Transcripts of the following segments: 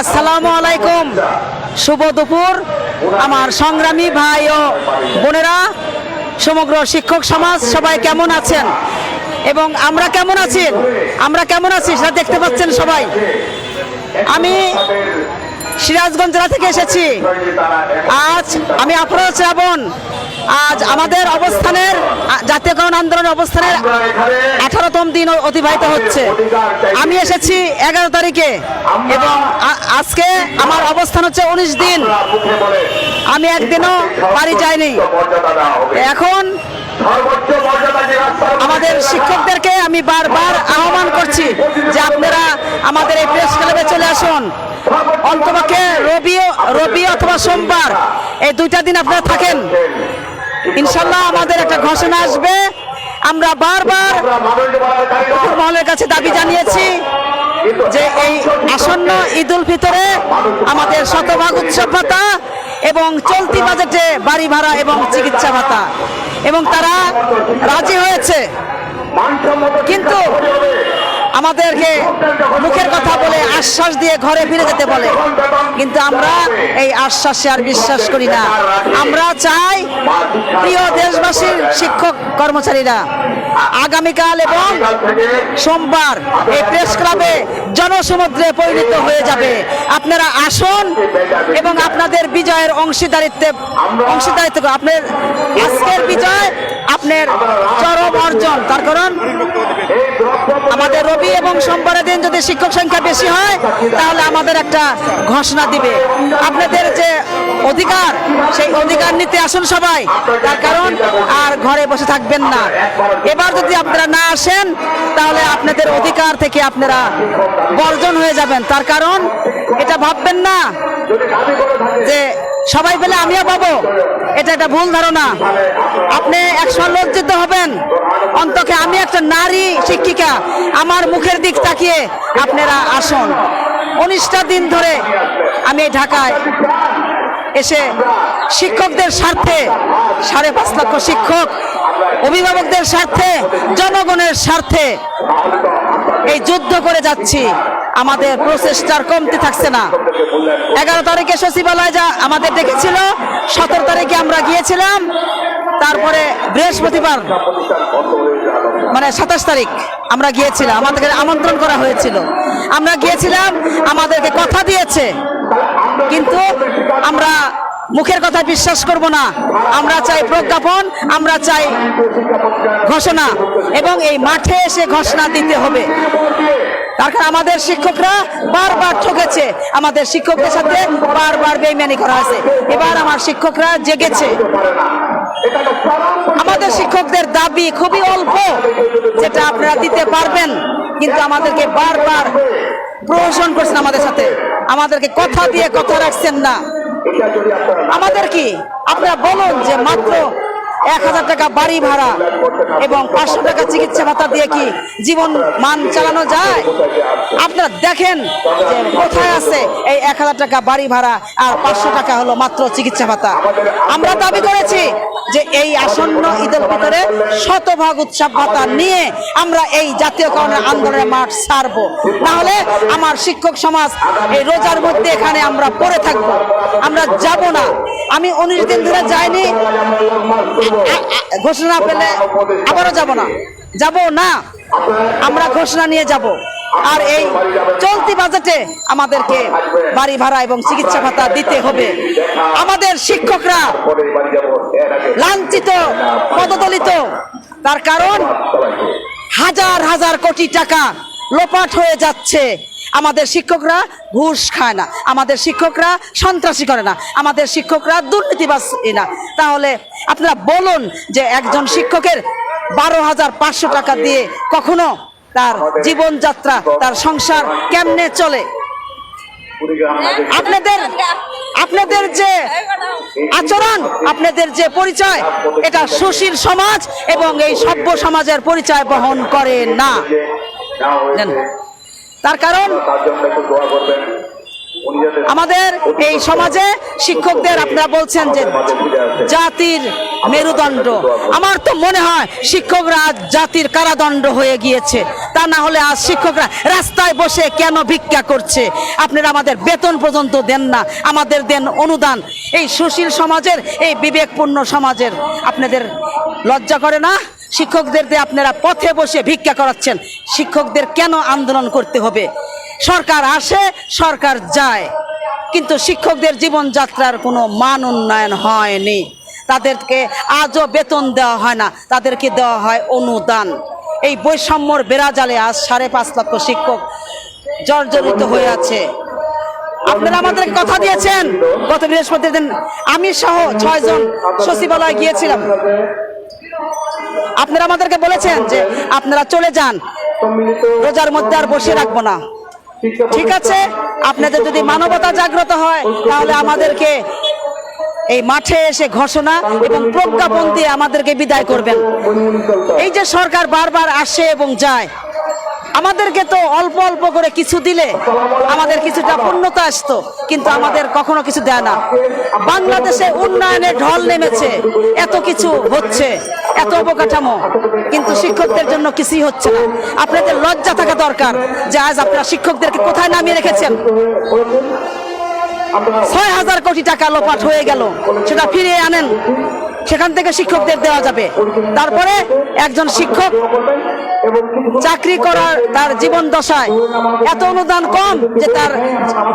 আসসালামু আলাইকুম। শুভ দুপুর। আমার সংগ্রামী ভাই ও বোনেরা, সমগ্র শিক্ষক সমাজ সবাই কেমন আছেন? এবং আমরা কেমন আছি? আমরা কেমন আছি সেটা দেখতে পাচ্ছেন সবাই। আমি সিরাজগঞ্জ জেলা থেকে এসেছি। আজ আমি আফরোজ শ্রাবণ আজ আমাদের অবস্থানের জাতীয়করণ আন্দোলনের অবস্থানের আঠারোতম দিন অতিবাহিত হচ্ছে। আমি এসেছি এগারো তারিখে এবং আজকে আমার অবস্থান হচ্ছে উনিশ দিন। আমি একদিনও বাড়ি যাইনি। এখন আমাদের শিক্ষকদেরকে আমি বারবার আহ্বান করছি যে আপনারা আমাদের এই প্রেস ক্লাবে চলে আসুন। অন্তপক্ষে রবি রবি অথবা সোমবার এই দুইটা দিন আপনারা থাকেন। ইনশাল্লাহ আমাদের একটা ঘোষণা আসবে। আমরা বারবার মহলের কাছে দাবি জানিয়েছি যে এই আসন্ন ঈদ উল ফিতরে আমাদের শতভাগ উৎসব ভাতা এবং চলতি বাজেটে বাড়ি ভাড়া এবং চিকিৎসা ভাতা। এবং তারা রাজি হয়েছে। কিন্তু আমাদেরকে মুখের কথা বলে আশ্বাস দিয়ে ঘরে ফিরে যেতে বলে। কিন্তু আমরা এই আশ্বাসে আর বিশ্বাস করি না। আমরা চাই প্রিয় দেশবাসীর শিক্ষক কর্মচারীরা আগামীকাল এবং সোমবার এই প্রেস ক্লাবে জনসমুদ্রে পরিণত হয়ে যাবে। আপনারা আসুন এবং আপনাদের বিজয়ের অংশীদারিত্বে অংশীদারিত্ব আপনার আজকের বিজয় আপনার চরম অর্জন। তার কারণ আমাদের রবি এবং সোমবারের দিন যদি শিক্ষক সংখ্যা বেশি হয়, তাহলে আমাদের একটা ঘোষণা দিবে। আপনাদের যে অধিকার, সেই অধিকার নিতে আসুন সবাই। তার কারণ আর ঘরে বসে থাকবেন না। এবার যদি আপনারা না আসেন, তাহলে আপনাদের অধিকার থেকে আপনারা বর্জন হয়ে যাবেন। তার কারণ, এটা ভাববেন না যে সবাই পেলে আমিও পাবো। এটা একটা ভুল ধারণা। আপনি একসময় লজ্জিত হবেন। অন্তকে আমি একটা নারী শিক্ষিকা। আমার মুখের দিক তাকিয়ে আপনারা আসুন। উনিশটা দিন ধরে আমি ঢাকায় এসে শিক্ষকদের স্বার্থে সাড়ে পাঁচ লক্ষ শিক্ষক, অভিভাবকদের স্বার্থে, জনগণের স্বার্থে এই যুদ্ধ করে যাচ্ছি। আমাদের প্রচেষ্টার কমতি থাকছে না। এগারো তারিখে সচিবালয় যা আমাদের ডেকেছিল, সতেরো তারিখে আমরা গিয়েছিলাম, তারপরে বৃহস্পতিবার মানে সাতাশ তারিখ আমরা গিয়েছিলাম, আমাদেরকে আমন্ত্রণ করা হয়েছিল। আমরা গিয়েছিলাম, আমাদেরকে কথা দিয়েছে, কিন্তু আমরা মুখের কথা বিশ্বাস করব না। আমরা চাই প্রজ্ঞাপন, আমরা চাই ঘোষণা, এবং এই মাঠে এসে ঘোষণা দিতে হবে। তার আমাদের শিক্ষকরা বারবার ঠকেছে। আমাদের শিক্ষকদের সাথে বারবার বেইমানি করা হয়েছে। এবার আমার শিক্ষকরা জেগেছে। আমাদের শিক্ষকদের দাবি খুবই অল্প, যেটা আপনারা দিতে পারবেন, কিন্তু আমাদেরকে বারবার প্রহসন করছেন আমাদের সাথে। আমাদেরকে কথা দিয়ে কথা রাখছেন না। আমাদের কি? আপনারা বলুন যে মাত্র এক হাজার টাকা বাড়ি ভাড়া এবং পাঁচশো টাকা চিকিৎসা ভাতা দিয়ে কি জীবন মান চালানো যায়? আপনারা দেখেন যে কোথায় আছে এই এক হাজার টাকা বাড়ি ভাড়া আর পাঁচশো টাকা হলো মাত্র চিকিৎসা ভাতা। আমরা দাবি করেছি যে এই আসন্ন ঈদের ভিতরে শতভাগ উৎসব ভাতা নিয়ে আমরা এই জাতীয়করণের আন্দোলনের মাঠ ছাড়বো না হলে আমার শিক্ষক সমাজ এই রোজার মধ্যে এখানে আমরা পড়ে থাকব। আমরা যাব না। আমি উনিশ দিন ধরে যাইনি। ঘোষণা পেলে আবারও যাব না। যাব না। আমরা ঘোষণা নিয়ে যাব। আর এই চলতি বাজেটে আমাদেরকে বাড়ি ভাড়া এবং চিকিৎসা ভাতা দিতে হবে। আমাদের শিক্ষকরা লাঞ্ছিত, পদদলিত। তার কারণ হাজার হাজার কোটি টাকা লোপাট হয়ে যাচ্ছে। আমাদের শিক্ষকরা ঘুষ খায় না, আমাদের শিক্ষকরা সন্ত্রাসী করে না, আমাদের শিক্ষকরা দুর্নীতিবাজ না। তাহলে আপনারা বলুন যে একজন শিক্ষকের বারো হাজার পাঁচশো টাকা দিয়ে কখনো তার জীবনযাত্রা, তার সংসার কেমনে চলে? আপনাদের আপনাদের যে আচরণ আপনাদের যে পরিচয় এটা সুশীল সমাজ এবং এই সভ্য সমাজের পরিচয় বহন করে না। তার কারণ আমাদের এই সমাজে শিক্ষকদের আপনারা বলছেন যে জাতির মেরুদণ্ড। আমার তো মনে হয় শিক্ষকরা জাতির কারাদণ্ড হয়ে গিয়েছে। তা না হলে আজ শিক্ষকরা রাস্তায় বসে কেন ভিক্ষা করছে? আপনারা আমাদের বেতন পর্যন্ত দেন না, আমাদের দেন অনুদান। এই সুশীল সমাজের, এই বিবেকপূর্ণ সমাজের আপনাদের লজ্জা করে না? শিক্ষকদের দিয়ে আপনারা পথে বসে ভিক্ষা করাচ্ছেন। শিক্ষকদের কেন আন্দোলন করতে হবে? সরকার আসে, সরকার যায়। কিন্তু শিক্ষকদের জীবনযাত্রার কোনো মান উন্নয়ন হয়নি। তাদেরকে আজও বেতন দেওয়া হয় না, তাদেরকে দেওয়া হয় অনুদান। এই বৈষম্যর বেড়াজালে আজ সাড়ে পাঁচ লক্ষ শিক্ষক জর্জরিত হয়ে আছে। আপনারা আমাদের কথা দিয়েছেন, গত বৃহস্পতি দিন আমি সহ ছয়জন সচিবালয় গিয়েছিলাম। আপনারা আমাদেরকে বলেছেন যে আপনারা চলে যান, রোজার মধ্যে আর বসে রাখব না। ঠিক আছে? আপনাদের যদি মানবতা জাগ্রত হয়, তাহলে আমাদেরকে এই মাঠে এসে ঘোষণা এবং প্রজ্ঞাপন দিয়ে আমাদেরকে বিদায় করবেন। এই যে সরকার বারবার আসে এবং যায় আমাদেরকে তো অল্প অল্প করে কিছু দিলে আমাদের কিছুটা পূর্ণতা আসতো, কিন্তু আমাদের কখনো কিছু দেয় না। বাংলাদেশে উন্নয়নের ঢল নেমেছে, এত কিছু হচ্ছে, এত অবকাঠামো, কিন্তু শিক্ষকদের জন্য কিছুই হচ্ছে না। আপনাদের লজ্জা থাকা দরকার যে আজ আপনারা শিক্ষকদেরকে কোথায় নামিয়ে রেখেছেন? ছয় হাজার কোটি টাকা লোপাট হয়ে গেল, সেটা ফিরিয়ে আনেন। সেখান থেকে শিক্ষকদের দেওয়া যাবে। তারপরে একজন শিক্ষক চাকরি করার তার জীবন দশায় এত অনুদান কম যে তার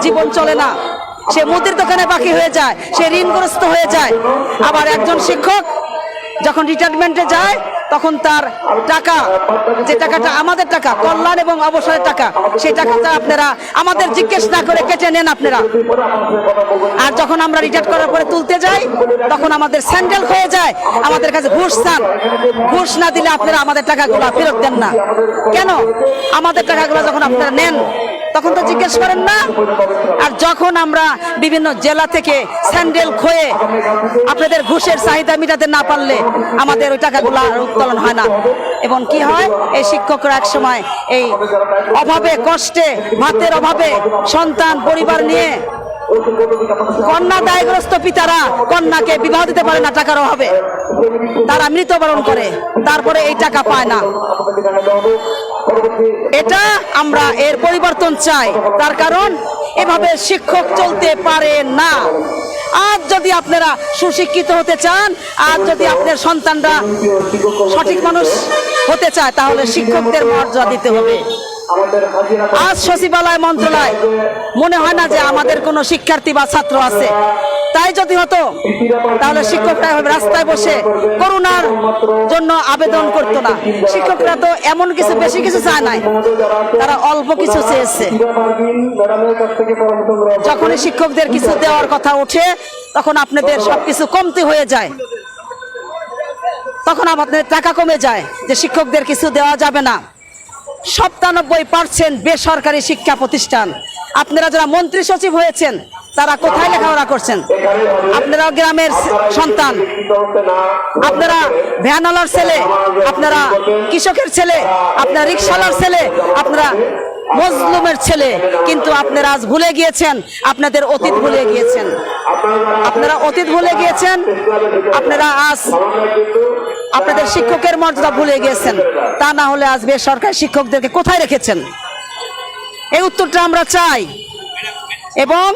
জীবন চলে না। সে মুদির দোকানে বাকি হয়ে যায়, সে ঋণগ্রস্ত হয়ে যায়। আবার একজন শিক্ষক যখন রিটায়ারমেন্টে যায় তখন তার টাকা, যে টাকাটা আমাদের টাকা, কল্যাণ এবং অবসরের টাকা, সেই টাকাটা আপনারা আমাদের জিজ্ঞেস না করে কেটে নেন আপনারা। আর যখন আমরা রিটায়ার করার পরে তুলতে যাই, তখন আমাদের স্যান্ডেল হয়ে যায়। আমাদের কাছে ঘুষ চান। ঘুষ না দিলে আপনারা আমাদের টাকাগুলো ফেরত দেন না। কেন? আমাদের টাকাগুলো যখন আপনারা নেন, তখন তো জিজ্ঞেস করেন না। আর যখন আমরা বিভিন্ন জেলা থেকে স্যান্ডেল খয়ে আপনাদের ঘুষের চাহিদা মেটাতে না পারলে আমাদের ওই টাকাগুলো উত্তোলন হয় না। এবং কি হয়? এই শিক্ষকরা এক সময় এই অভাবে, কষ্টে ভাতের অভাবে সন্তান, পরিবার নিয়ে কন্যা দায়গ্রস্ত পিতারা কন্যাকে বিবাহ দিতে পারে না টাকার অভাবে। তারা মৃত্যুবরণ করে, তারপরে এই টাকা পায় না। এটা আমরা এর পরিবর্তন চাই। তার কারণ, এভাবে শিক্ষক চলতে পারে না। আজ যদি আপনারা সুশিক্ষিত হতে চান, আজ যদি আপনার সন্তানরা সঠিক মানুষ হতে চায়, তাহলে শিক্ষকদের মর্যাদা দিতে হবে। আজ সচিবালয় মন্ত্রণালয়, মনে হয় না যে আমাদের কোনো শিক্ষার্থী বা ছাত্র আছে। তাই যদি হতো, তাহলে শিক্ষকরা রাস্তায় বসে করোনার জন্য আবেদন করতো না। শিক্ষকরা তো এমন কিছু, বেশি কিছু চায় নাই। তারা অল্প কিছু চেয়েছে। যখনই শিক্ষকদের কিছু দেওয়ার কথা ওঠে, তখন আপনাদের সবকিছু কমতি হয়ে যায়। তখন আমাদের টাকা কমে যায় যে শিক্ষকদের কিছু দেওয়া যাবে না। সপ্তানব্বই পার্সেন্ট বেসরকারি শিক্ষা প্রতিষ্ঠান। আপনারা যারা মন্ত্রী সচিব হয়েছেন, তারা কোথায় লেখাপড়া করছেন? আপনারা গ্রামের সন্তান, আপনারা ভ্যানওয়ালার ছেলে, আপনারা কৃষকের ছেলে, আপনারা রিক্সাওয়ালার ছেলে, আপনারা মজলুমের ছেলে, কিন্তু আপনারা আজ ভুলে গিয়েছেন, আপনাদের অতীত ভুলে গিয়েছেন। আপনারা অতীত ভুলে গিয়েছেন, আপনারা আজ আপনাদের শিক্ষকের মর্যাদা ভুলে গিয়েছেন। তা না হলে আজ বেসরকারি শিক্ষকদেরকে কোথায় রেখেছেন? এই উত্তরটা আমরা চাই। এবং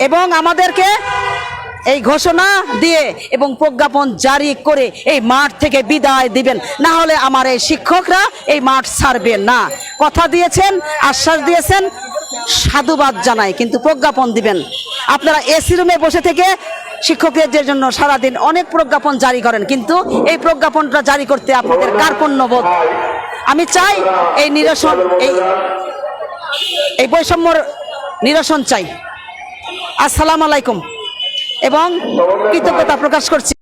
এবং- আমাদেরকে এই ঘোষণা দিয়ে এবং প্রজ্ঞাপন জারি করে এই মাঠ থেকে বিদায় দিবেন। না হলে আমার এই শিক্ষকরা এই মাঠ ছাড়বে না। কথা দিয়েছেন, আশ্বাস দিয়েছেন, সাধুবাদ জানাই, কিন্তু প্রজ্ঞাপন দিবেন। আপনারা এসি রুমে বসে থেকে শিক্ষকদের জন্য সারাদিন অনেক প্রজ্ঞাপন জারি করেন, কিন্তু এই প্রজ্ঞাপনটা জারি করতে আপনাদের কার কার্পণ্যবোধ আমি চাই এই নিরসন, এই এই বৈষম্যর নিরসন চাই। আসসালাম আলাইকুম। এবং কৃতজ্ঞতা প্রকাশ করছি।